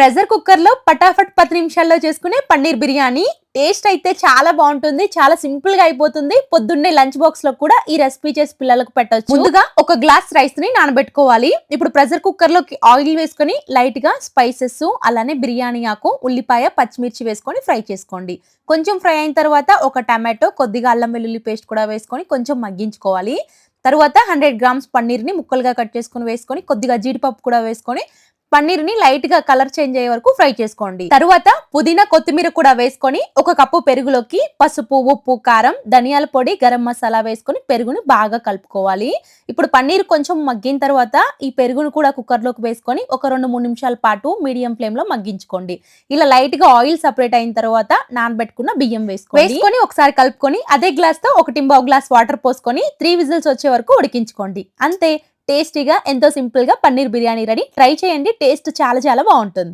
Pressure కుక్కర్లో పటాఫట్ పది నిమిషాల్లో చేసుకునే పన్నీర్ బిర్యానీ. టేస్ట్ అయితే చాలా బాగుంటుంది చాలా సింపుల్గా అయిపోతుంది. పొద్దున్నే లంచ్ బాక్స్లో కూడా ఈ రెసిపీ చేసి పిల్లలకు పెట్టవచ్చు ముందుగా ఒక గ్లాస్ రైస్ని నానబెట్టుకోవాలి. ఇప్పుడు ప్రెషర్ కుక్కర్లోకి ఆయిల్ వేసుకొని లైట్గా స్పైసెస్ అలానే బిర్యానీ ఆకు ఉల్లిపాయ పచ్చిమిర్చి వేసుకొని ఫ్రై చేసుకోండి. కొంచెం ఫ్రై అయిన తర్వాత ఒక టమాటో కొద్దిగా అల్లం వెల్లుల్లి పేస్ట్ కూడా వేసుకొని కొంచెం మగ్గించుకోవాలి. తర్వాత హండ్రెడ్ గ్రామ్స్ పన్నీర్ని ముక్కలుగా కట్ చేసుకొని వేసుకొని కొద్దిగా జీడిపప్పు కూడా వేసుకొని పన్నీర్ని లైట్గా కలర్ చేంజ్ అయ్యే వరకు ఫ్రై చేసుకోండి. తరువాత పుదీనా కొత్తిమీర కూడా వేసుకొని ఒక కప్పు పెరుగులోకి పసుపు ఉప్పు కారం ధనియాల పొడి గరం మసాలా వేసుకొని పెరుగుని బాగా కలుపుకోవాలి. ఇప్పుడు పన్నీర్ కొంచెం మగ్గిన తర్వాత ఈ పెరుగును కూడా కుక్కర్లోకి వేసుకొని ఒక రెండు మూడు నిమిషాల పాటు మీడియం ఫ్లేమ్లో మగ్గించుకోండి. ఇలా లైట్గా ఆయిల్ సపరేట్ అయిన తర్వాత నానబెట్టుకున్న బియ్యం వేసుకోండి. వేసుకొని ఒకసారి కలుపుకొని అదే గ్లాస్తో ఒకటి గ్లాస్ వాటర్ పోసుకొని త్రీ విజిల్స్ వచ్చే వరకు ఉడికించుకోండి. అంతే టేస్టీగా ఎంతో సింపుల్గా పన్నీర్ బిర్యానీ రెడీ. ట్రై చేయండి. టేస్ట్ చాలా చాలా బాగుంటుంది.